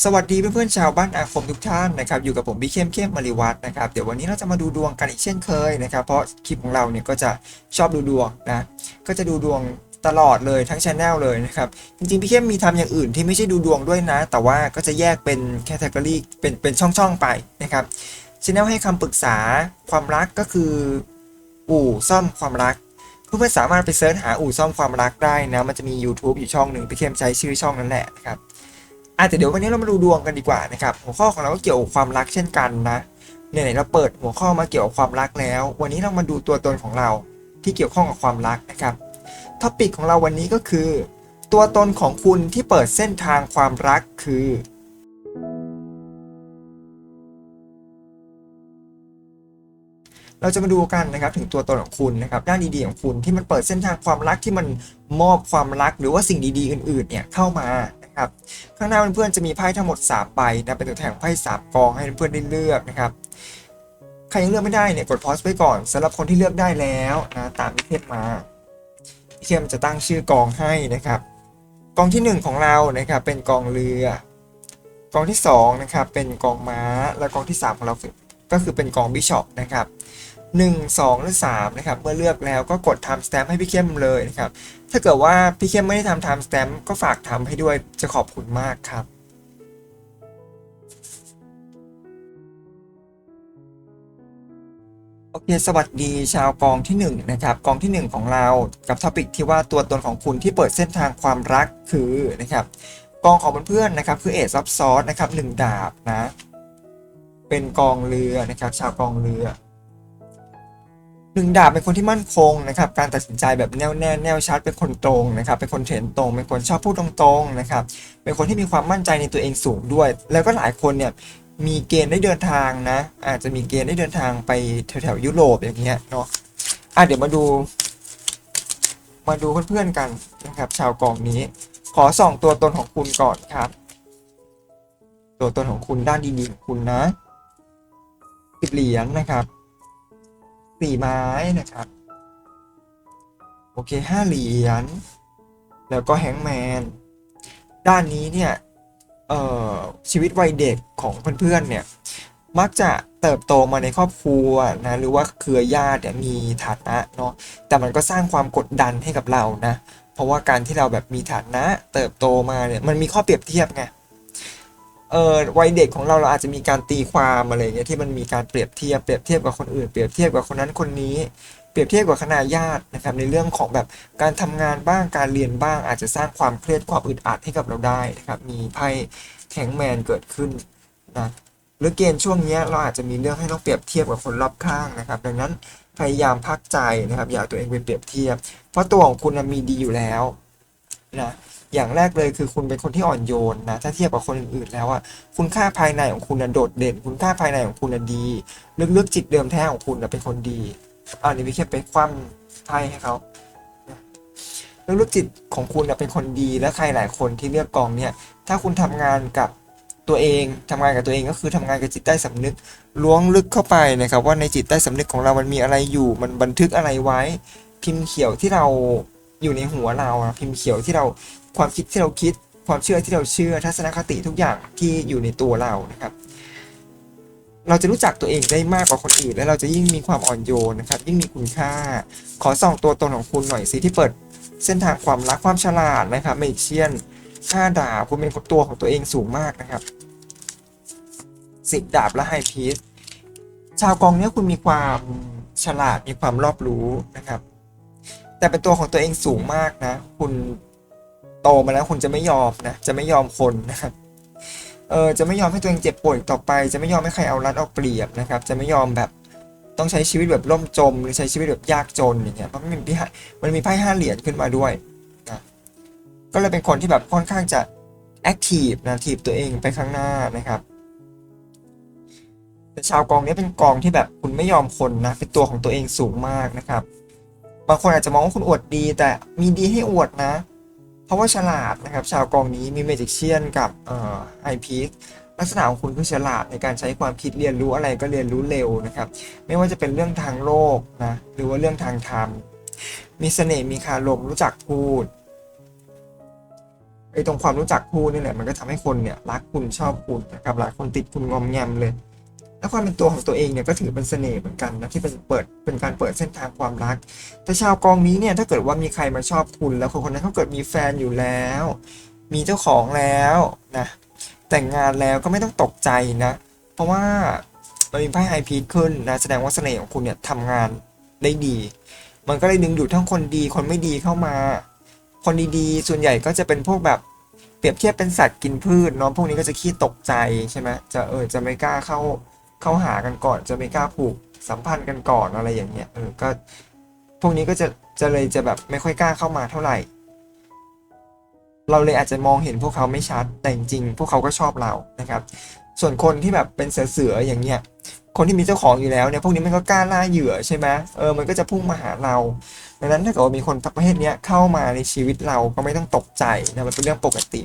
สวัสดีเพื่อนๆชาวบ้านอาคมทุกท่านนะครับอยู่กับผมพี่เข้มเข้มมาริวัฒน์นะครับเดี๋ยววันนี้เราจะมาดูดวงกันอีกเช่นเคยนะครับเพราะคลิปของเราเนี่ยก็จะชอบดูดวงนะก็จะดูดวงตลอดเลยทั้งช anel เลยนะครับจริงๆพี่เข้มมีทำอย่างอื่นที่ไม่ใช่ดูดวงด้วยนะ แต่ว่าก็จะแยกเป็นแคตตากรีเป็นเป็นช่องๆไปนะครับช anel ให้คำปรึกษาความรักก็คืออู่ซ่อมความรักเพื่อนๆสามารถไปเสิร์ชหาอู่ซ่อมความรักได้นะมันจะมี YouTube อยู่ช่องหนึ่งพี่เข้มใช้ชื่อช่องนั้นแหละนะครับ อะแต่เดี๋ยววันนี้เรามาดูดวงกันดีกว่านะครับหัวข้อของเราก็เกี่ยวกับความรักเช่นกันนะไหนๆเราเปิดหัวข้อมาเกี่ยวกับความรักแล้ว วันนี้เรามาดูตัวตนของเราที่เกี่ยวข้องกับความรักนะครับท็อปิกของเราวันนี้ก็คือ ตัวตนของคุณที่เปิดเส้นทางความรักคือ เราจะมาดูกันนะครับถึงตัวตนของคุณนะครับด้านดีๆของคุณที่มันเปิดเส้นทางความรักที่มันมอบความรักหรือว่าสิ่งดีๆ อื่นๆเนี่ยเข้ามา นะครับข้างหน้าเพื่อนๆจะมีไพ่ทั้งหมด 3 ใบนะเป็นตัวแทนไพ่สามกองให้เพื่อนๆได้เลือกนะครับใครยังเลือกไม่ได้เนี่ยกดพอสไว้ก่อนสำหรับคนที่เลือกได้แล้วนะตามที่เทพมาพี่เข้มจะตั้งชื่อกองให้นะครับ กองทีหนึ่1 ของเรานะครับเป็นกองเรือ กองที่2นะครับเป็นกองม้าและกองที่ 3 ของเราก็คือเป็นกองบิชอปนะครับ1 2 หรือ3นะครับเมื่อเลือกแล้วก็กด time stamp ให้พี่เข้มเลยนะครับ ถ้าเกิดว่าพี่เข้มไม่ได้ทำ time stamp ก็ฝากทำให้ด้วยจะขอบคุณมากครับ โอเค สวัสดีชาวกองที่ 1 นะครับ กองที่ 1 ของเรากับท็อปิกที่ว่าตัวตนของคุณที่เปิดเส้นทางความรักคือนะครับกองของเพื่อนๆนะครับ คือเอซับซอสนะครับหนึ่งดาบนะ เป็นกองเรือนะครับ ชาวกองเรือ หนึ่งดาบเป็นคนที่มั่นคงนะครับ การตัดสินใจแบบแน่วแน่แน่วชัดเป็นคนตรงนะครับ เป็นคนเถนตรง เป็นคนชอบพูดตรงๆนะครับ เป็นคนที่มีความมั่นใจในตัวเองสูงด้วย แล้วก็หลายคนเนี่ยมีเกณฑ์ได้เดินทางนะ อาจจะมีเกณฑ์ได้เดินทางไปแถวๆยุโรปอย่างเงี้ยเนาะอะเดี๋ยวมาดู มาดูเพื่อนๆกันนะครับ ชาวกองนี้ ขอส่องตัวตนของคุณก่อนครับ ตัวตนของคุณด้านดีๆของคุณนะสิบเหรียญนะครับ สี่ไม้นะครับ โอเคห้าเหรียญ แล้วก็แฮงแมน ด้านนี้เนี่ย เอ่อ ชีวิตวัยเด็กของเพื่อนๆเนี่ย มักจะเติบโตมาในครอบครัวนะ หรือว่าเครือญาติเนี่ยมีฐานะเนาะ แต่มันก็สร้างความกดดันให้กับเรานะ เพราะว่าการที่เราแบบมีฐานะเติบโตมาเนี่ย มันมีข้อเปรียบเทียบไง เออวัยเด็กของเราเราอาจจะมีการตีความอะไรเงี้ยที่มันมีการเปรียบเทียบเปรียบเทียบกับคนอื่นเปรียบเทียบกับคนนั้นคนนี้เปรียบเทียบกับคณะญาตินะครับในเรื่องของแบบการทำงานบ้างการเรียนบ้าง อาจจะสร้างความเครียดความอึดอัดให้กับเราได้นะครับมีไพ่แข็งแมนเกิดขึ้นนะหรือเกณฑ์ช่วงเนี้ยเราอาจจะมีเรื่องให้ต้องเปรียบเทียบกับคนรอบข้างนะครับ ดังนั้นพยายามพักใจนะครับอย่าตัวเองไปเปรียบเทียบ เพราะตัวของคุณมีดีอยู่แล้วนะ อย่างแรกเลยคือคุณเป็นคนที่อ่อนโยนนะถ้าเทียบกับคนอื่นๆแล้วอะคุณค่าภายในของคุณน่ะโดดเด่น คุณค่าภายในของคุณน่ะดี ลึกๆจิตเดิมแท้ของคุณน่ะเป็นคนดีอันนี้พี่แค่ไปคว่ำไพ่ให้เขาลึกๆจิตของคุณน่ะเป็นคนดีและใครหลายคนที่เลือกกองเนี่ยถ้าคุณทำงานกับตัวเองทำงานกับตัวเองก็คือทำงานกับจิตใต้สำนึกล้วงลึกเข้าไปนะครับว่าในจิตใต้สำนึกของเรามันมีอะไรอยู่ มันบันทึกอะไรไว้ พิมพ์เขียวที่เราอยู่ในหัวเราอะพิมพ์เขียวที่เรา ความคิดที่เราคิด ความเชื่อที่เราเชื่อทัศนคติทุกอย่างที่อยู่ในตัวเรานะครับ เราจะรู้จักตัวเองได้มากกว่าคนอื่น และเราจะยิ่งมีความอ่อนโยนนะครับ ยิ่งมีคุณค่า ขอส่องตัวตนของคุณหน่อยสิที่เปิดเส้นทางความรักความฉลาดนะครับเมกเชียนห้าดาบคุณเป็นตัวของตัวเองสูงมากนะครับสิบดาบและไฮพีซชาวกองเนี้ยคุณมีความฉลาดมีความรอบรู้นะครับ แต่เป็นตัวของตัวเองสูงมากนะ คุณ โตมาแล้วคุณจะไม่ยอมนะจะไม่ยอมคนนะครับเออจะไม่ยอมให้ตัวเองเจ็บป่วยต่อไป จะไม่ยอมให้ใครเอารัดเอาเปรียบนะครับ จะไม่ยอมแบบต้องใช้ชีวิตแบบล่มจม หรือใช้ชีวิตแบบยากจนอย่างเงี้ยเพราะมันมีพี่มันมีไพ่ห้าเหรียญขึ้นมาด้วยนะก็เลยเป็นคนที่แบบค่อนข้างจะแอคทีฟนะทีบตัวเองไปข้างหน้านะครับแต่ชาวกองนี้เป็นกองที่แบบคุณไม่ยอมคนนะเป็นตัวของตัวเองสูงมากนะครับ บางคนอาจจะมองว่าคุณอวดดี แต่มีดีให้อวดนะ ราะว่าฉลาดนะครับ ชาวกองนี้มีเมจิกเชียนกับเอ่อไฮพีคลักษณะของคุณคือฉลาดในการใช้ความคิดเรียนรู้อะไรก็เรียนรู้เร็วนะครับ ไม่ว่าจะเป็นเรื่องทางโลกนะหรือว่าเรื่องทางธรรม มีเสน่ห์มีคารมรู้จักพูดไอ้ตรงความรู้จักพูดนี่แหละมันก็ทำให้คนเนี่ยรักคุณชอบคุณนะครับหลายคนติดคุณงอมแงมเลย แล้วความเป็นตัวของตัวเองเนี่ยก็ถือเป็นเสน่ห์เหมือนกันนะที่เป็นเปิดเป็นการเปิดเส้นทางความรัก แต่ชาวกองนี้เนี่ยถ้าเกิดว่ามีใครมาชอบคุณ แล้วคนคนนั้นเขาเกิดมีแฟนอยู่แล้ว มีเจ้าของแล้วนะแต่งงานแล้วก็ไม่ต้องตกใจนะ เพราะว่ามันมีไพ่ไฮพีทขึ้นนะแสดงว่าเสน่ห์ของคุณเนี่ยทำงานได้ดี มันก็เลยดึงดูดทั้งคนดีคนไม่ดีเข้ามา คนดีๆ ส่วนใหญ่ก็จะเป็นพวกแบบเปรียบเทียบเป็นสัตว์กินพืชเนาะพวกนี้ก็จะขี้ตกใจใช่ไหมจะเออจะไม่กล้าเข้า เข้าหากันก่อนจะไม่กล้าผูกสัมพันธ์กันก่อนอะไรอย่างเงี้ยเออก็พวกนี้ก็จะจะเลยจะแบบไม่ค่อยกล้าเข้ามาเท่าไหร่ เราเลยอาจจะมองเห็นพวกเขาไม่ชัดแต่จริงพวกเขาก็ชอบเรานะครับ ส่วนคนที่แบบเป็นเสือๆอย่างเงี้ยคนที่มีเจ้าของอยู่แล้วเนี่ยพวกนี้มันก็กล้าล่าเหยื่อใช่ไหมเออมันก็จะพุ่งมาหาเรา ดังนั้นถ้าเกิดว่ามีคนประเภทเนี้ยเข้ามาในชีวิตเราก็ไม่ต้องตกใจนะมันเป็นเรื่องปกติ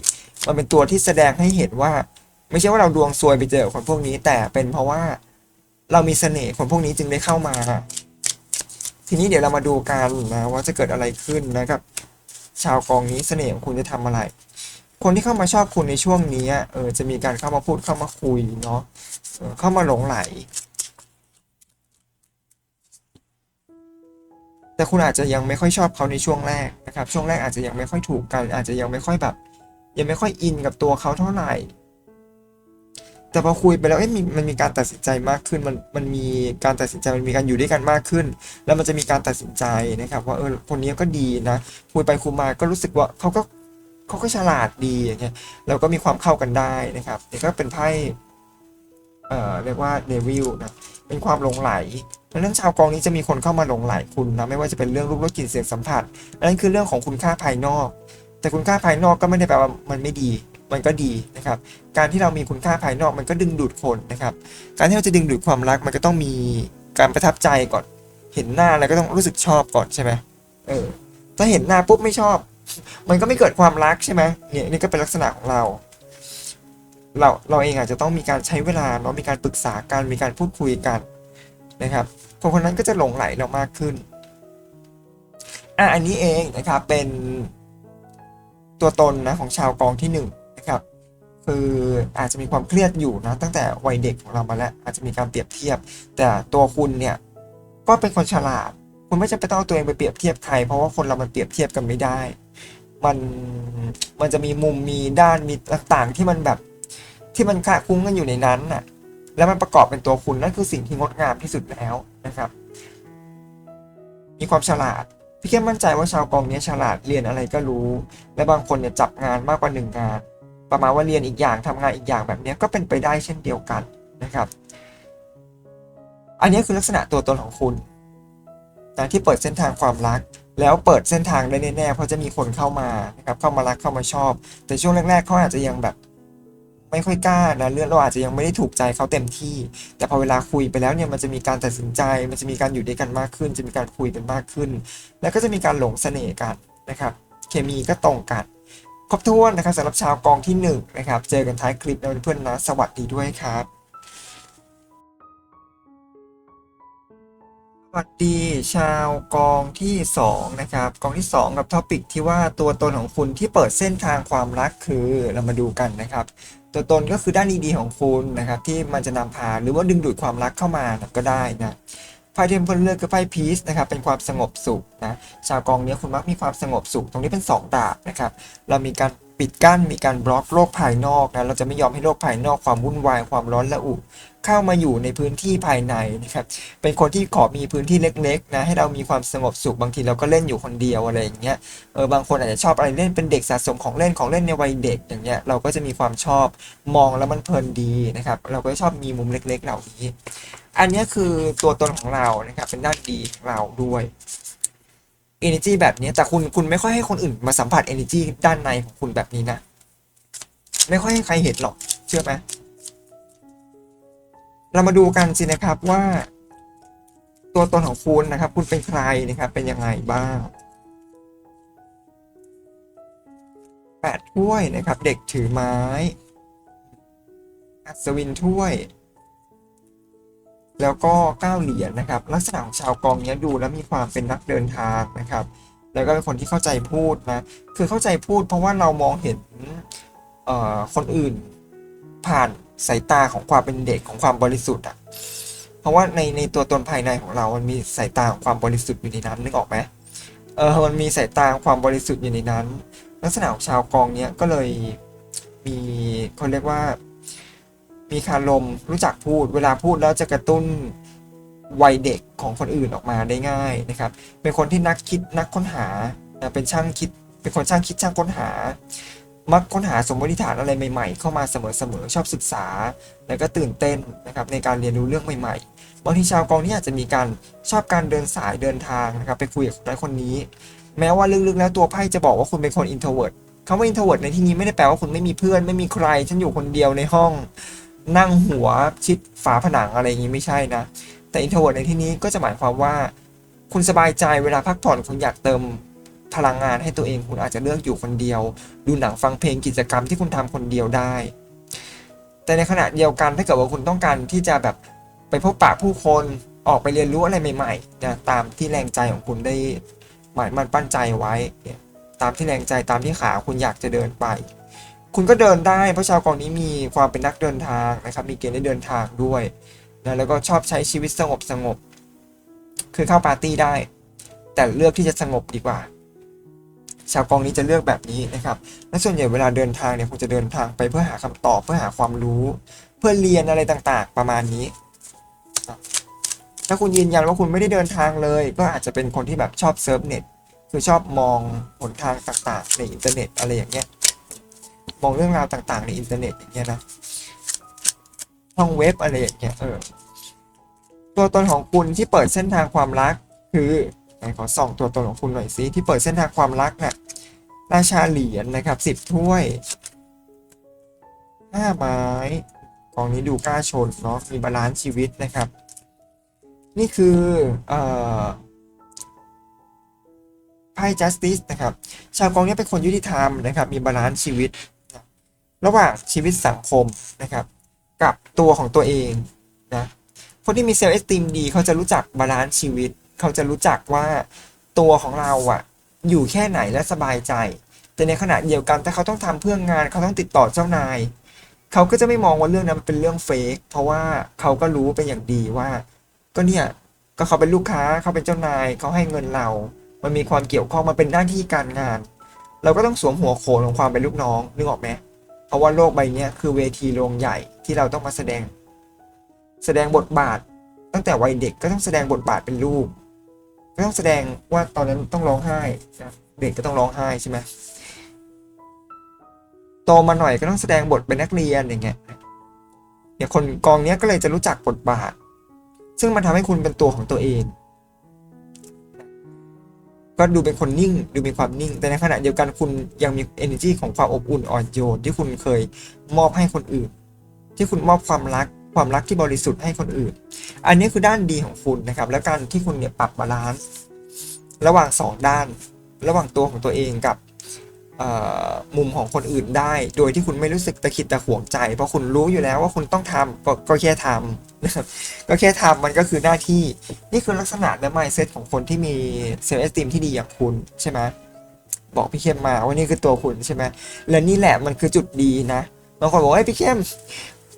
มันเป็นตัวที่แสดงให้เห็นว่า ไม่ใช่ว่าเราดวงซวยไปเจอคนพวกนี้ แต่เป็นเพราะว่าเรามีเสน่ห์คนพวกนี้จึงได้เข้ามา ทีนี้เดี๋ยวเรามาดูกันนะว่าจะเกิดอะไรขึ้นนะครับ ชาวกองนี้เสน่ห์ของคุณจะทำอะไร คนที่เข้ามาชอบคุณในช่วงนี้เออจะมีการเข้ามาพูดเข้ามาคุยเนาะเออเข้ามาหลงไหล แต่คุณอาจจะยังไม่ค่อยชอบเขาในช่วงแรกนะครับ ช่วงแรกอาจจะยังไม่ค่อยถูกกัน อาจจะยังไม่ค่อยแบบ ยังไม่ค่อยอินกับตัวเขาเท่าไหร่ แต่พอคุยไปแล้วเอ้ยมันมีการตัดสินใจมากขึ้น มันมันมีการตัดสินใจมันมีการอยู่ด้วยกันมากขึ้น แล้วมันจะมีการตัดสินใจนะครับว่าเออคนนี้ก็ดีนะคุยไปคุยมาก็รู้สึกว่าเขาก็เขาก็ฉลาดดีอย่างเงี้ยแล้วก็มีความเข้ากันได้นะครับนี่ก็เป็นไพ่เอ่อเรียกว่าเดวิลนะเป็นความหลงไหลดังนั้นชาวกองนี้จะมีคนเข้ามาหลงไหลคุณนะไม่ว่าจะเป็นเรื่องรูปรสกลิ่นเสียงสัมผัสนนั้นคือเรื่องของคุณค่าภายนอก แต่คุณค่าภายนอกก็ไม่ได้แปลว่ามันไม่ดี มันก็ดีนะครับ การที่เรามีคุณค่าภายนอกมันก็ดึงดูดคนนะครับ การที่เราจะดึงดูดความรักมันก็ต้องมีการประทับใจก่อน เห็นหน้าแล้วก็ต้องรู้สึกชอบก่อนใช่ไหมเออ ถ้าเห็นหน้าปุ๊บไม่ชอบ มันก็ไม่เกิดความรักใช่ไหมเนี่ยนี่ก็เป็นลักษณะของเรา เราเราเองอาจจะต้องมีการใช้เวลาเนาะมีการปรึกษากันมีการพูดคุยกันนะครับคนคนนั้นก็จะหลงไหลเรามากขึ้นอะอันนี้เองนะครับเป็นตัวตนนะของชาวกองที่ห นะครับคืออาจจะมีความเครียดอยู่นะตั้งแต่วัยเด็กของเรามาแล้วอาจจะมีการเปรียบเทียบ แต่ตัวคุณเนี่ยก็เป็นคนฉลาด คุณไม่จำเป็นต้องตัวเองไปเปรียบเทียบใคร เพราะว่าคนเรามันเปรียบเทียบกันไม่ได้ มันมันจะมีมุมมีด้านมีต่างๆที่มันแบบที่มันคละคุ้งกันอยู่ในนั้นน่ะแล้วมันประกอบเป็นตัวคุณนั่นคือสิ่งที่งดงามที่สุดแล้วนะครับ มีความฉลาดพี่แค่มั่นใจว่าชาวกองนี้ฉลาดเรียนอะไรก็รู้ และบางคนเนี่ยจับงานมากกว่าหนึ่งงาน ประมาณว่าเรียนอีกอย่างทำงานอีกอย่างแบบนี้ก็เป็นไปได้เช่นเดียวกันนะครับ อันนี้คือลักษณะตัวตนของคุณนะที่เปิดเส้นทางความรัก แล้วเปิดเส้นทางได้แน่ๆเพราะจะมีคนเข้ามานะครับเข้ามารักเข้ามาชอบ แต่ช่วงแรกๆเขาอาจจะยังแบบไม่ค่อยกล้านะเรื่องเราอาจจะยังไม่ได้ถูกใจเขาเต็มที่ แต่พอเวลาคุยไปแล้วเนี่ยมันจะมีการตัดสินใจ มันจะมีการอยู่ด้วยกันมากขึ้น จะมีการคุยกันมากขึ้น แล้วก็จะมีการหลงเสน่ห์กันนะครับ เคมีก็ตรงกัน ครบถ้วนนะครับสำหรับชาวกองที่หนึ่งนะครับเจอกันท้ายคลิปนะเพื่อนๆนะสวัสดีด้วยครับสวัสดีชาวกองที่สองนะครับกองที่สองกับท็อปิกที่ว่าตัวตนของคุณที่เปิดเส้นทางความรักคือเรามาดูกันนะครับ ตัวตนก็คือด้านดีๆของคุณนะครับที่มันจะนำพาหรือว่าดึงดูดความรักเข้ามาก็ได้นะ ไพ่เทมเพลเลือกคือไพ่พีซนะครับเป็นความสงบสุขนะชาวกองนี้คุณมักมีความสงบสุข ตรงนี้เป็น 2 ดาบนะครับเรามีการปิดกั้นมีการบล็อกโลกภายนอกนะเราจะไม่ยอมให้โลกภายนอกความวุ่นวายความร้อนระอุเข้ามาอยู่ในพื้นที่ภายในนะครับเป็นคนที่ขอมีพื้นที่เล็กๆนะให้เรามีความสงบสุขบางทีเราก็เล่นอยู่คนเดียวอะไรอย่างเงี้ยเออบางคนอาจจะชอบอะไรเล่นเป็นเด็กสะสมของเล่นของเล่นในวัยเด็กอย่างเงี้ยเราก็จะมีความชอบมองแล้วมันเพลินดีนะครับเราก็ชอบมีมุมเล็ก ๆ เหล่านี้ อันนี้คือตัวตนของเรานะครับเป็นด้านดีของเราด้วย energy แบบนี้แต่คุณคุณไม่ค่อยให้คนอื่นมาสัมผัส energy ด้านในของคุณแบบนี้นะ ไม่ค่อยให้ใครเห็นหรอก เชื่อไหมเรามาดูกันสินะครับว่า ตัวตนของคุณนะครับ คุณเป็นใครนะครับ เป็นยังไงบ้างแปดถ้วยนะครับ เด็กถือไม้ อัศวินถ้วย แล้วก็เก้าเหรียญนะครับ ลักษณะของชาวกองเนี้ยดูแล้วมีความเป็นนักเดินทางนะครับ แล้วก็เป็นคนที่เข้าใจพูดนะ คือเข้าใจพูดเพราะว่าเรามองเห็นเอ่อคนอื่นผ่านสายตาของความเป็นเด็กของความบริสุทธิ์อะ เพราะว่าในในตัวตนภายในของเรา มันมีสายตาของความบริสุทธิ์อยู่ในนั้นนึกออกไหมเออ มันมีสายตาของความบริสุทธิ์อยู่ในนั้น ลักษณะของชาวกองเนี้ยก็เลยมีเขาเรียกว่า มีคารมรู้จักพูด เวลาพูดแล้วจะกระตุ้นวัยเด็กของคนอื่นออกมาได้ง่ายนะครับ เป็นคนที่นักคิดนักค้นหาเป็นช่างคิด เป็นคนช่างคิดช่างค้นหา มักค้นหาสมมติฐานอะไรใหม่ๆ เข้ามาเสมอๆชอบศึกษา แล้วก็ตื่นเต้นนะครับในการเรียนรู้เรื่องใหม่ๆบางทีชาวกองนี้อาจจะมีการชอบการเดินสายเดินทางนะครับไปคุยกับคนนั้นคนนี้ แม้ว่าลึกๆแล้วตัวไพ่จะบอกว่าคุณเป็นคน introvert คำว่า introvert ในที่นี้ไม่ได้แปลว่าคุณไม่มีเพื่อนไม่มีใคร ฉันอยู่คนเดียวในห้อง นั่งหัวชิดฝาผนังอะไรอย่างนี้ไม่ใช่นะ แต่ introvert ในที่นี้ก็จะหมายความว่า คุณสบายใจเวลาพักผ่อนคุณอยากเติมพลังงานให้ตัวเองคุณอาจจะเลือกอยู่คนเดียว ดูหนังฟังเพลงกิจกรรมที่คุณทำคนเดียวได้ แต่ในขณะเดียวกันถ้าเกิดว่าคุณต้องการที่จะแบบไปพบปะผู้คนออกไปเรียนรู้อะไรใหม่ๆนะตามที่แรงใจของคุณได้หมายมันปั้นใจไว้ ตามที่แรงใจตามที่ขาคุณอยากจะเดินไป คุณก็เดินได้ เพราะชาวกองนี้มีความเป็นนักเดินทางนะครับ มีเกณฑ์ได้เดินทางด้วยนะแล้วก็ชอบใช้ชีวิตสงบสงบ คือเข้าปาร์ตี้ได้ แต่เลือกที่จะสงบดีกว่า ชาวกองนี้จะเลือกแบบนี้นะครับ และส่วนใหญ่เวลาเดินทางเนี่ยคุณจะเดินทางไปเพื่อหาคำตอบเพื่อหาความรู้ เพื่อเรียนอะไรต่างๆ ประมาณนี้ ถ้าคุณยืนยันว่าคุณไม่ได้เดินทางเลย ก็อาจจะเป็นคนที่แบบชอบเซิร์ฟเน็ตคือชอบมองหนทางต่างๆ ในอินเทอร์เน็ตอะไรอย่างเงี้ย มองเรื่องราวต่าง ๆ ในอินเทอร์เน็ตอย่างเงี้ยนะช่องเว็บอะไรอย่างเงี้ยเออตัวตนของคุณที่เปิดเส้นทางความรัก คือไหนขอส่องตัวตนของคุณหน่อยสิที่เปิดเส้นทางความรักน่ะราชาเหรียญนะครับสิบถ้วยห้าไม้กองนี้ดูกล้าชนเนาะมีบาลานซ์ชีวิตนะครับ นี่คือเอ่อไพ่ justice นะครับ ชาวกองนี้เป็นคนยุติธรรมนะครับ มีบาลานซ์ชีวิต ระหว่างชีวิตสังคมนะครับ กับตัวของตัวเองนะคนที่มีเซลล์เอสติมดี เขาจะรู้จักบาลานซ์ชีวิต เขาจะรู้จักว่าตัวของเราอะอยู่แค่ไหนและสบายใจ แต่ในขณะเดียวกันถ้าเขาต้องทำเพื่องาน เขาต้องติดต่อเจ้านาย เขาก็จะไม่มองว่าเรื่องนั้นเป็นเรื่องเฟกเพราะว่าเขาก็รู้เป็นอย่างดีว่า ก็เนี่ยก็เขาเป็นลูกค้าเขาเป็นเจ้านาย เขาให้เงินเรา มันมีความเกี่ยวข้องมาเป็นหน้าที่การงาน เราก็ต้องสวมหัวโขนของความเป็นลูกน้องนึกออกไหม เพราะว่าโลกใบเนี้ยคือเวทีโรงใหญ่ที่เราต้องมาแสดง แสดงบทบาท ตั้งแต่วัยเด็กก็ต้องแสดงบทบาทเป็นลูกก็ต้องแสดงว่าตอนนั้นต้องร้องไห้นะเด็กก็ต้องร้องไห้ใช่ไหมโตมาหน่อยก็ต้องแสดงบทเป็นนักเรียนอย่างเงี้ยเนี่ยคนกองเนี้ยก็เลยจะรู้จักบทบาท ซึ่งมันทำให้คุณเป็นตัวของตัวเอง ก็ดูเป็นคนนิ่ง ดูมีความนิ่ง แต่ในขณะเดียวกันคุณยังมี energy ของความอบอุ่นอ่อนโยนที่คุณเคยมอบให้คนอื่น ที่คุณมอบความรักความรักที่บริสุทธิ์ให้คนอื่น อันนี้คือด้านดีของคุณนะครับ และการที่คุณเนี่ยปรับบาลานซ์ระหว่างสองด้าน ระหว่างตัวของตัวเองกับ มุมของคนอื่นได้ โดยที่คุณไม่รู้สึกตะขิดตะขวงใจ เพราะคุณรู้อยู่แล้วว่าคุณต้องทำก็ก็แค่ทำนะครับก็แค่ทำมันก็คือหน้าที่ นี่คือลักษณะและ mindset ของคนที่มีเซลล์เอสติมที่ดีอย่างคุณใช่ไหมบอกพี่เข้มมาว่านี่คือตัวคุณใช่ไหมและนี่แหละมันคือจุดดีนะบางคนบอกว่าเฮ้ยพี่เข้ม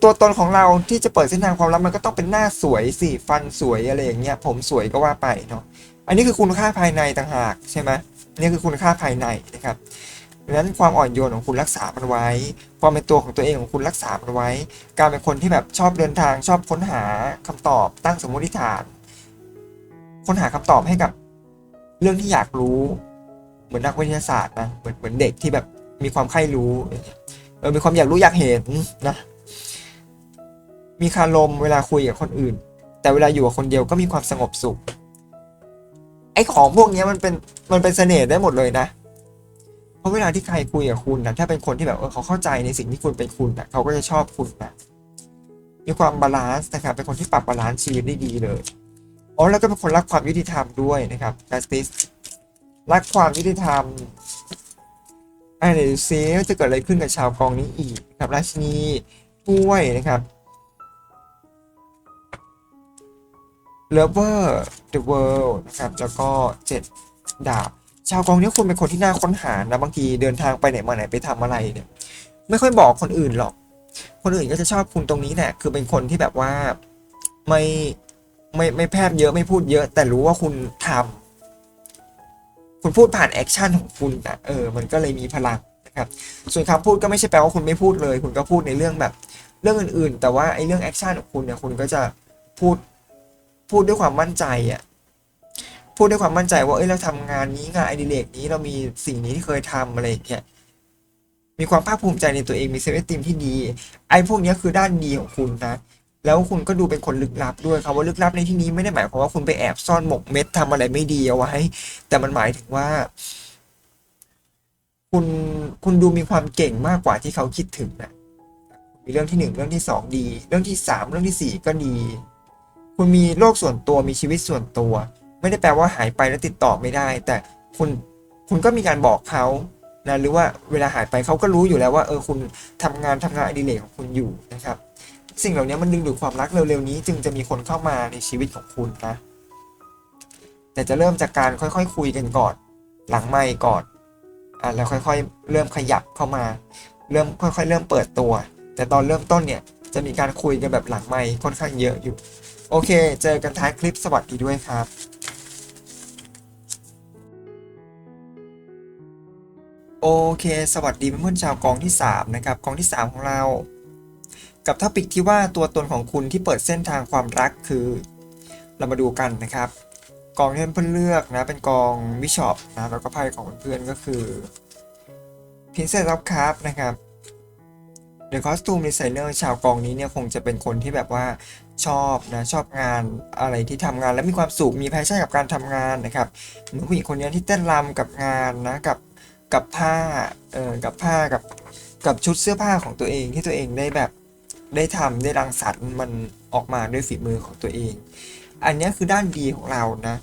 ตัวตนของเราที่จะเปิดเส้นทางความรักมันก็ต้องเป็นหน้าสวยสิฟันสวยอะไรอย่างเงี้ย ผมสวยก็ว่าไปเนาะอันนี้คือคุณค่าภายในต่างหากใช่ไหมนี่คือคุณค่าภายในนะครับ ดังนั้นความอ่อนโยนของคุณรักษามันไว้ ความเป็นตัวของตัวเองของคุณรักษามันไว้ การเป็นคนที่แบบชอบเดินทางชอบค้นหาคำตอบตั้งสมมติฐาน ค้นหาคำตอบให้กับเรื่องที่อยากรู้ เหมือนนักวิทยาศาสตร์นะเหมือนเหมือนเด็กที่แบบมีความใคร่รู้เออมีความอยากรู้อยากเห็นนะมีคารมเวลาคุยกับคนอื่น แต่เวลาอยู่กับคนเดียวก็มีความสงบสุขไอ้ของพวกนี้มันเป็นมันเป็นเสน่ห์ได้หมดเลยนะ เพราะเวลาที่ใครคุยกับคุณนะถ้าเป็นคนที่แบบเออเขาเข้าใจในสิ่งที่คุณเป็นคุณนะเขาก็จะชอบคุณนะมีความบาลานซ์นะครับ เป็นคนที่ปรับบาลานซ์ชีวิตได้ดีเลยอ๋อแล้วก็เป็นคนรักความยุติธรรมด้วยนะครับ justice รักความยุติธรรมไอ้เดี๋ยวซิว่าจะเกิดอะไรขึ้นกับชาวกองนี้อีกครับราชินีถ้วยนะครับ Lover the World นะครับ แล้วก็7ดาบ ชาวกองนี้คุณเป็นคนที่น่าค้นหานะบางทีเดินทางไปไหนมาไหนไปทำอะไรเนี่ย ไม่ค่อยบอกคนอื่นหรอก คนอื่นก็จะชอบคุณตรงนี้แหละคือเป็นคนที่แบบว่าไม่ไม่ไม่แพร่เยอะไม่พูดเยอะ แต่รู้ว่าคุณทำคุณพูดผ่านแอคชั่นของคุณนะเออ มันก็เลยมีพลังนะครับ ส่วนคำพูดก็ไม่ใช่แปลว่าคุณไม่พูดเลย คุณก็พูดในเรื่องแบบ เรื่องอื่นๆ แต่ว่าไอ้เรื่องแอคชั่นของคุณเนี่ยคุณก็จะพูดพูดด้วยความมั่นใจอะ พูดด้วยความมั่นใจว่าเอ้ยเราทำงานนี้งานไอดิเรกนี้เรามีสิ่งนี้ที่เคยทำอะไรอย่างเงี้ยมีความภาคภูมิใจในตัวเองมีเซฟติมที่ดี ไอ้พวกนี้คือด้านดีของคุณนะ แล้วคุณก็ดูเป็นคนลึกลับด้วยคำว่าลึกลับในที่นี้ไม่ได้หมายความว่าคุณไปแอบซ่อนหมกเม็ดทำอะไรไม่ดีเอาไว้ แต่มันหมายถึงว่า คุณคุณดูมีความเก่งมากกว่าที่เขาคิดถึงนะมีเรื่องที่หนึ่งเรื่องที่สองดี เรื่องที่สามเรื่องที่สี่ก็ดี คุณมีโลกส่วนตัวมีชีวิตส่วนตัว ไม่ได้แปลว่าหายไปแล้วติดต่อไม่ได้ แต่คุณคุณก็มีการบอกเขานะหรือว่าเวลาหายไปเขาก็รู้อยู่แล้วว่าเออคุณทำงานทำงานอดิเรกของคุณอยู่นะครับ สิ่งเหล่านี้มันดึงดูดความรักเร็วๆนี้ จึงจะมีคนเข้ามาในชีวิตของคุณนะ แต่จะเริ่มจากการค่อยๆคคุยกันก่อน หลังไม่ก่อนอะแล้วค่อยๆ เริ่มขยับเข้ามา เริ่มค่อย ๆ เริ่มเปิดตัว แต่ตอนเริ่มต้นเนี่ยจะมีการคุยกันแบบหลังไม่ค่อนข้างเยอะอยู่ โอเค เจอกันท้ายคลิปสวัสดีด้วยครับ โอเค สวัสดีเพื่อนๆชาวกองที่ 3 นะครับ กองที่ 3 ของเรา กับท็อปิกที่ว่าตัวตนของคุณที่เปิดเส้นทางความรักคือ เรามาดูกันนะครับ กองที่เพื่อนเลือกนะ เป็นกองวิชอปนะแล้วก็ไพ่ของเพื่อนๆก็คือพินเซสรับคาร์นะครับเดอะคอสตูมดีไซเนอร์ชาวกองนี้เนี่ยคงจะเป็นคนที่แบบว่าชอบนะชอบงานอะไรที่ทำงาน แล้วมีความสุขมีแพชชั่นกับการทำงานนะครับเหมือนผู้หญิงคนนี้ที่เต้นรำกับงานนะกับ กับผ้าเออกับผ้ากับกับชุดเสื้อผ้าของตัวเองที่ตัวเองได้แบบได้ทำได้รังสรรค์มันออกมาด้วยฝีมือของตัวเอง อันเนี้ยคือด้านดีของเรานะ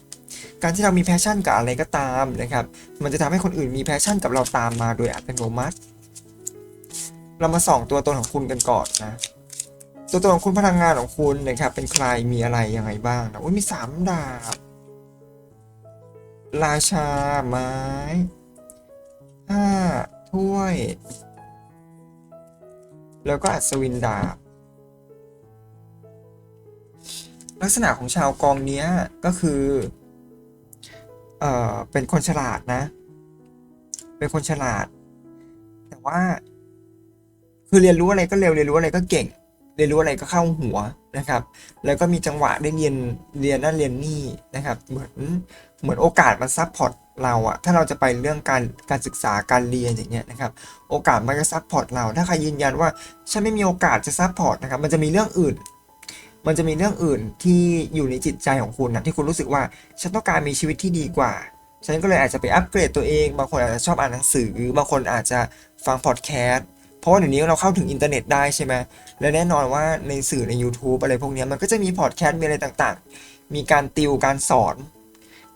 การที่เรามีแพชชั่นกับอะไรก็ตามนะครับ มันจะทำให้คนอื่นมีแพชชั่นกับเราตามมาโดยอัตโนมัติ เรามาส่องตัวตนของคุณกันก่อนนะ ตัวตนของคุณพลังงานของคุณนะครับ เป็นใครมีอะไรยังไงบ้างนะอุ้ยมีสามดาบ ราชาไม้ ห้าถ้วย แล้วก็อัศวินดาบ ลักษณะของชาวกองเนี้ยก็คือ เอ่อ เป็นคนฉลาดนะ เป็นคนฉลาด แต่ว่า คือเรียนรู้อะไรก็เร็ว เรียนรู้อะไรก็เก่ง เรียนรู้อะไรก็เข้าหัวนะครับ แล้วก็มีจังหวะได้เรียน เรียนนั่นเรียนนี่นะครับ เหมือน เหมือนโอกาสมันซับพอร์ต เราอะถ้าเราจะไปเรื่องการการศึกษาการเรียนอย่างเงี้ยนะครับโอกาสมันจะซับพอร์ตเรา ถ้าใครยืนยันว่าฉันไม่มีโอกาสจะซับพอร์ตนะครับมันจะมีเรื่องอื่น มันจะมีเรื่องอื่นที่อยู่ในจิตใจของคุณนะที่คุณรู้สึกว่าฉันต้องการมีชีวิตที่ดีกว่าฉันก็เลยอาจจะไปอัปเกรดตัวเอง บางคนอาจจะชอบอ่านหนังสือ บางคนอาจจะฟังพอดแคสต์เพราะว่าเดี๋ยวนี้เราเข้าถึงอินเทอร์เน็ตได้ใช่ไหมและแน่นอนว่าในสื่อใน YouTube อะไรพวกนี้มันก็จะมีพอดแคสต์มีอะไรต่างๆ มีการติวการสอน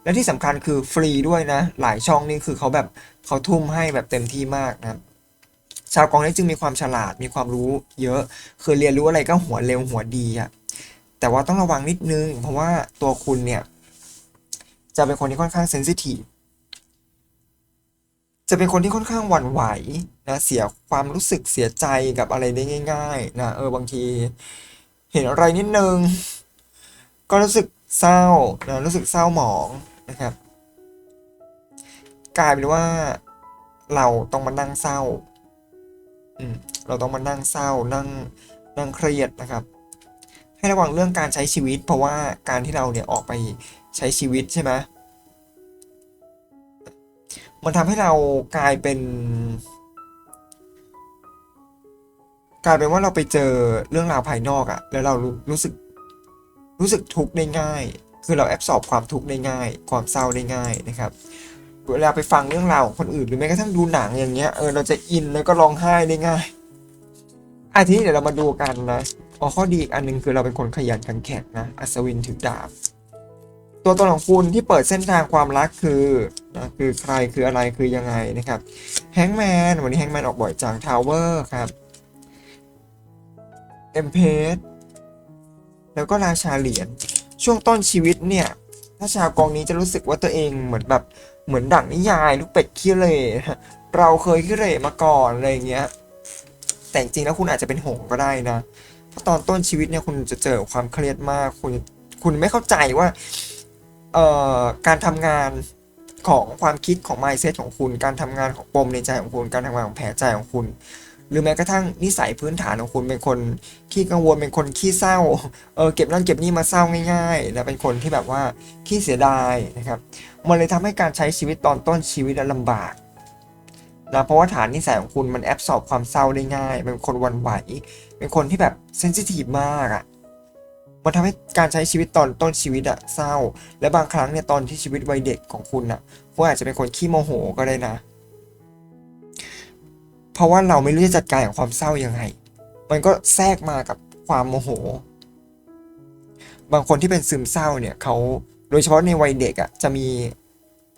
และที่สำคัญคือฟรีด้วยนะ หลายช่องนี่คือเขาแบบเขาทุ่มให้แบบเต็มที่มากนะครับชาวกองนี้จึงมีความฉลาดมีความรู้เยอะคือเรียนรู้อะไรก็หัวเร็วหัวดีอะแต่ว่าต้องระวังนิดนึง เพราะว่าตัวคุณเนี่ยจะเป็นคนที่ค่อนข้างเซนซิทีฟจะเป็นคนที่ค่อนข้างหวั่นไหวนะเสียความรู้สึกเสียใจกับอะไรได้ง่าย ๆ นะเออบางที เห็นอะไรนิดนึง ก็รู้สึกเศร้านะรู้สึกเศร้าหมอง นะครับ กลายเป็นว่าเราต้องมานั่งเศร้าอืมเราต้องมานั่งเศร้านั่งนั่งเครียดนะครับ ให้ระวังเรื่องการใช้ชีวิต เพราะว่าการที่เราเนี่ยออกไปใช้ชีวิตใช่ไหมมันทำให้เรากลายเป็น กลายเป็นว่าเราไปเจอเรื่องราวภายนอกอะแล้วเรารู้รู้สึกรู้สึกทุกข์ได้ง่าย คือเราแอบสอบความทุกข์ได้ง่าย ความเศร้าได้ง่ายนะครับเวลาไปฟังเรื่องราวของคนอื่นหรือแม้กระทั่งดูหนังอย่างเงี้ยเออเราจะอินแล้วก็ร้องไห้ได้ง่ายอะทีนี้เดี๋ยวเรามาดูกันนะอ๋อข้อดีอีกอันหนึงคือเราเป็นคนขยันขันแข็งนะอัศวินถือดาบ ตัวตนของคุณที่เปิดเส้นทางความรักคือนะคือใครคืออะไรคือยังไงนะครับแฮงแมนวันนี้แฮงแมนออกบ่อยจากทาวเวอร์ครับเอ็มเพสแล้วก็ราชาเหรียญ ช่วงต้นชีวิตเนี่ยถ้าชาวกองนี้จะรู้สึกว่าตัวเองเหมือนแบบเหมือนดั่งนิยายลูกเป็ดขี้เหร่เราเคยขี้เหร่มาก่อนอะไรอย่างเงี้ยแต่จริงแล้วคุณอาจจะเป็นหงก็ได้นะเพราะตอนต้นชีวิตเนี่ยคุณจะเจอความเครียดมากคุณคุณไม่เข้าใจว่าเอ่อการทำงานของความคิดของ mindset ของคุณ การทำงานของปมในใจของคุณ การทำงานของแผลใจของคุณ หรือแม้กระทั่งนิสัยพื้นฐานของคุณเป็นคนขี้กังวลเป็นคนขี้เศร้าเออเก็บนั่นเก็บนี่มาเศร้าง่ายๆและเป็นคนที่แบบว่าขี้เสียดายนะครับมันเลยทำให้การใช้ชีวิตตอนต้นชีวิตอะลำบากนะเพราะว่าฐานนิสัยของคุณมันแอบสอบความเศร้าได้ง่าย เป็นคนวันไหว เป็นคนที่แบบเซนซิทีฟมากอะมันทำให้การใช้ชีวิตตอนต้นชีวิตอะเศร้า และบางครั้งเนี่ยตอนที่ชีวิตวัยเด็กของคุณอะคุณอาจจะเป็นคนขี้โมโหก็ได้นะ ราะว่าเราไม่รู้จะจัดการกับความเศร้ายังไง มันก็แทรกมากับความโมโห บางคนที่เป็นซึมเศร้าเนี่ยเขาโดยเฉพาะในวัยเด็กอะ่ะจะมี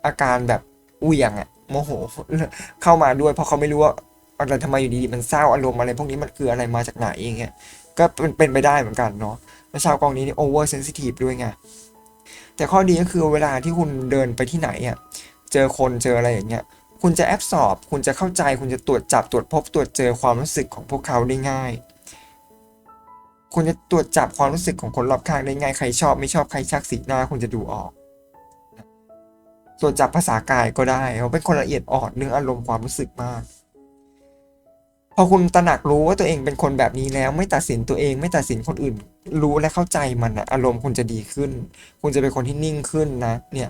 อาการแบบเหวี่ยงอะ่ะโมโห เข้ามาด้วย เพราะเขาไม่รู้ว่าอะไรทำไมอยู่ดีๆมันเศร้าอารมณ์อะไรพวกนี้มันคืออะไรมาจากไหนอย่างเงี้ยก็เป็นเป็นไปได้เหมือนกันเนาะแล้วชาวกองนี้นี่โอเวอร์เซนซิทีฟด้วยไงแต่ข้อดีก็คือเวลาที่คุณเดินไปที่ไหนอะเจอคนเจออะไรอย่างเงี้ย คุณจะแอบสอบ คุณจะเข้าใจ คุณจะตรวจจับตรวจพบตรวจเจอความรู้สึกของพวกเขาได้ง่าย คุณจะตรวจจับความรู้สึกของคนรอบข้างได้ง่ายใครชอบไม่ชอบใครชักสีหน้า คุณจะดูออกตรวจจับภาษากายก็ได้เขาเป็นคนละเอียดอ่อนเรื่องอารมณ์ความรู้สึกมากพอคุณตระหนักรู้ว่าตัวเองเป็นคนแบบนี้แล้ว ไม่ตัดสินตัวเอง ไม่ตัดสินคนอื่น รู้และเข้าใจมันนะอารมณ์คุณจะดีขึ้น คุณจะเป็นคนที่นิ่งขึ้นนะเนี่ย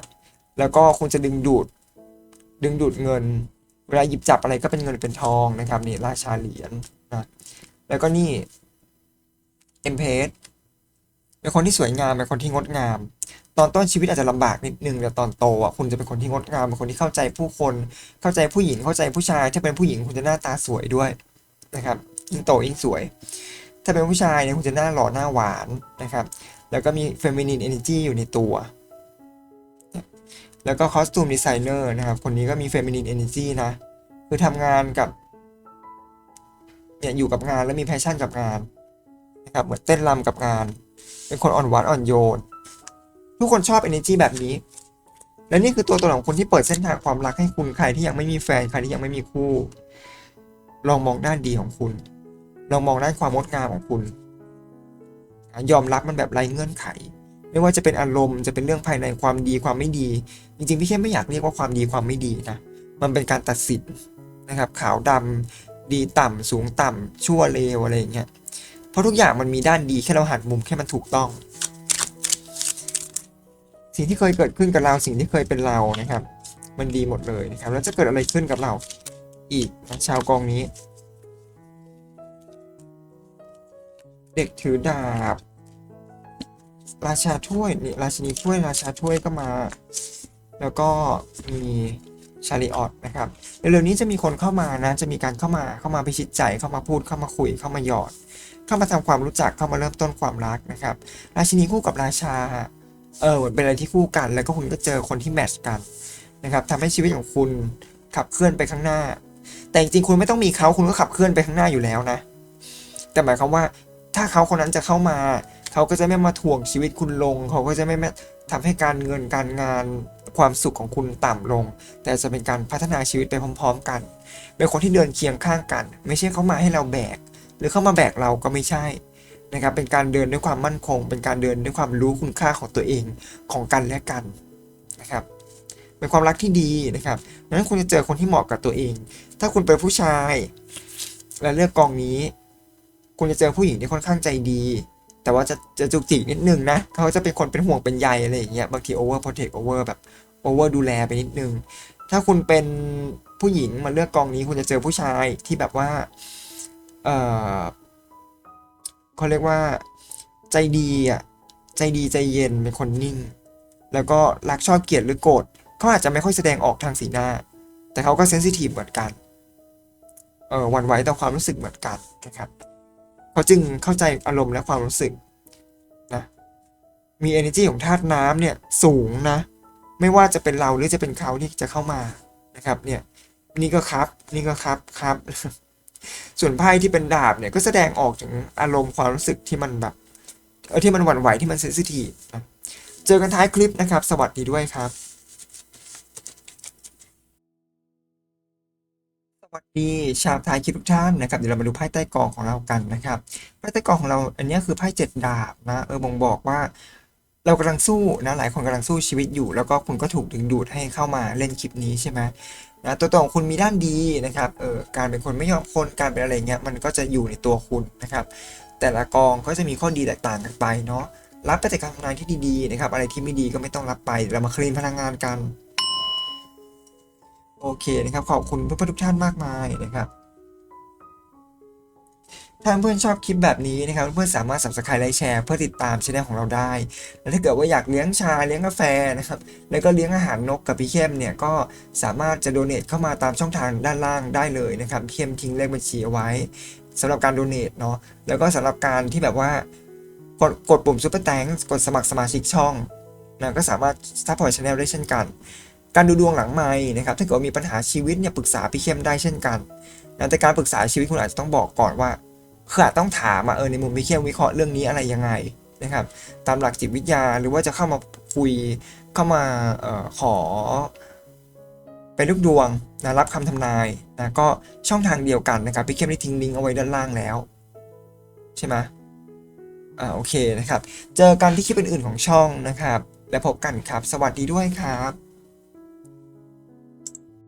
แล้วก็คุณจะดึงดูด ดึงดูดเงิน เวลาหยิบจับอะไรก็เป็นเงินเป็นทองนะครับนี่ราชาเหรียญนะแล้วก็นี่เอ็มเพสเป็นคนที่สวยงามเป็นคนที่งดงาม ตอนต้นชีวิตอาจจะลำบากนิดนึงแต่ตอนโตอะคุณจะเป็นคนที่งดงามเป็นคนที่เข้าใจผู้คนเข้าใจผู้หญิงเข้าใจผู้ชาย ถ้าเป็นผู้หญิงคุณจะหน้าตาสวยด้วยนะครับยิ่งโตยิ่งสวย ถ้าเป็นผู้ชายเนี่ยคุณจะหน้าหล่อหน้าหวานนะครับ แล้วก็มีเฟมินีนเอเนจีอยู่ในตัว แล้วก็คอสตูมดีไซเนอร์นะครับ คนนี้ก็มีเฟมินีนเอเนจีนะ คือทำงานกับเนี่ยอยู่กับงานแล้วมีแพชชั่นกับงานนะครับเหมือนเต้นรำกับงาน เป็นคนอ่อนหวานอ่อนโยน ทุกคนชอบ energy แบบนี้ และนี่คือตัวตนของคนที่เปิดเส้นทางความรักให้คุณใครที่ยังไม่มีแฟนใครที่ยังไม่มีคู่ ลองมองด้านดีของคุณ ลองมองด้านความงดงามของคุณ ยอมรับมันแบบไร้เงื่อนไข ไม่ว่าจะเป็นอารมณ์จะเป็นเรื่องภายในความดีความไม่ดีจริงๆพี่แค่ไม่อยากเรียกว่าความดีความไม่ดีนะมันเป็นการตัดสินนะครับ ขาวดำดีต่ำสูงต่ำชั่วเลวอะไรอย่างเงี้ยเพราะทุกอย่างมันมีด้านดีแค่เราหันมุมแค่มันถูกต้อง สิ่งที่เคยเกิดขึ้นกับเราสิ่งที่เคยเป็นเรานะครับ มันดีหมดเลยนะครับ แล้วจะเกิดอะไรขึ้นกับเราอีกนะชาวกองนี้ เด็กถือดาบ ราชาถ้วยนี่ราชินีถ้วยราชาถ้วยก็มา แล้วก็มีชาริออตนะครับเร็วๆนี้จะมีคนเข้ามานะ จะมีการเข้ามาเข้ามาพิชิตใจเข้ามาพูดเข้ามาคุยเข้ามาหยอด เข้ามาทำความรู้จักเข้ามาเริ่มต้นความรักนะครับ ราชินีคู่กับราชาเออเหมือนเป็นอะไรที่คู่กัน แล้วก็คุณก็เจอคนที่แมทช์กันนะครับทำให้ชีวิตของคุณขับเคลื่อนไปข้างหน้า แต่จริงๆคุณไม่ต้องมีเขาคุณก็ขับเคลื่อนไปข้างหน้าอยู่แล้วนะ แต่หมายความว่าถ้าเขาคนนั้นจะเข้ามา เขาก็จะไม่มาถ่วงชีวิตคุณลง เขาก็จะไม่มาทำให้การเงินการงาน ความสุขของคุณต่ำลง แต่จะเป็นการพัฒนาชีวิตไปพร้อม ๆ กัน เป็นคนที่เดินเคียงข้างกัน ไม่ใช่เขามาให้เราแบก หรือเข้ามาแบกเราก็ไม่ใช่นะครับเป็นการเดินด้วยความมั่นคง เป็นการเดินด้วยความรู้คุณค่าของตัวเองของกันและกันนะครับเป็นความรักที่ดีนะครับดังนั้นคุณจะเจอคนที่เหมาะกับตัวเอง ถ้าคุณเป็นผู้ชาย และเลือกกองนี้ คุณจะเจอผู้หญิงที่ค่อนข้างใจดี แต่ว่าจะจะจุกจิกนิดนึงนะเขาจะเป็นคนเป็นห่วงเป็นใยอะไรอย่างเงี้ยบางทีโอเวอร์โปรเทคโอเวอร์แบบ โอเวอร์ดูแลไปนิดนึง ถ้าคุณเป็นผู้หญิงมาเลือกกองนี้คุณจะเจอผู้ชายที่แบบว่า เออเขาเรียกว่าใจดีอะ ใจดีใจเย็นเป็นคนนิ่ง แล้วก็รักชอบเกลียดหรือโกรธเขาอาจจะไม่ค่อยแสดงออกทางสีหน้า แต่เขาก็เซนซิทีฟเหมือนกัน เออหวันไหวต่อความรู้สึกเหมือนกันนะครับเขาจึงเข้าใจอารมณ์และความรู้สึกนะมี energy ของธาตุน้ำเนี่ยสูงนะ ไม่ว่าจะเป็นเราหรือจะเป็นเขาที่จะเข้ามานะครับเนี่ยนี่ก็ครับนี่ก็ครับครับส่วนไพ่ที่เป็นดาบเนี่ยก็แสดงออกถึงอารมณ์ความรู้สึกที่มันแบบเออที่มันหวั่นไหวที่มันเซนซิทีฟเจอกันท้ายคลิปนะครับ สวัสดีด้วยครับ สวัสดีชาวไทยคลิปทุกท่านนะครับเดี๋ยวเรามาดูไพ่ใต้กองของเรากันนะครับไพ่ใต้กองของเราอันนี้คือไพ่เจ็ดดาบนะเออบ่งบอกว่า เรากำลังสู้นะหลายคนกำลังสู้ชีวิตอยู่ แล้วก็คุณก็ถูกดึงดูดให้เข้ามาเล่นคลิปนี้ใช่ไหมนะตัวตนของคุณมีด้านดีนะครับเออการเป็นคนไม่ยอมคนการเป็นอะไรเงี้ยมันก็จะอยู่ในตัวคุณนะครับ แต่ละกองก็จะมีข้อดีแตกต่างกันไปเนาะรับไปแต่การทำงานที่ดีๆนะครับ อะไรที่ไม่ดีก็ไม่ต้องรับไปเดี๋ยวเรามาคลีนพลังงานกัน โอเคนะครับ ขอบคุณเพื่อนๆทุกท่านมากมายนะครับ ถ้าเพื่อนชอบคลิปแบบนี้นะครับเพื่อนสามารถ subscribe ไลค์แชร์เพื่อติดตามช่องของเราได้ และถ้าเกิดว่าอยากเลี้ยงชาเลี้ยงกาแฟนะครับแล้วก็เลี้ยงอาหารนกกับพี่เข้มเนี่ยก็สามารถจะโดเน a เข้ามาตามช่องทางด้านล่างได้เลยนะครับเข้มทิ้งเลขบัญชีเอาไว้สำหรับการโดเน a เนาะแล้วก็สำหรับการที่แบบว่ากดกดปุ่มซุปเปอร์แตงกดสมัครสมาชิกช่องนะก็สามารถซัพพอร์ตช anel ได้เช่นกัน การดูดวงหลังไม้นะครับถ้าเกิดว่ามีปัญหาชีวิตเนี่ยปรึกษาพี่เข้มได้เช่นกันแต่การปรึกษาชีวิตคุณอาจจะต้องบอกก่อนว่า คืออาจต้องถามมาเออในมุมพี่เข้มวิเคราะห์เรื่องนี้อะไรยังไงนะครับ ตามหลักจิตวิทยาหรือว่าจะเข้ามาคุยเข้ามาออขอ เป็นลูกดวงนะรับคำทำนายนะก็ช่องทางเดียวกันนะครับพี่เข้มได้ทิ้งลิงก์เอาไว้ด้านล่างแล้ว ใช่ไหมอ่าโอเคนะครับ เจอกันที่คลิปอื่นๆของช่องนะครับ และพบกันครับ สวัสดีด้วยครับ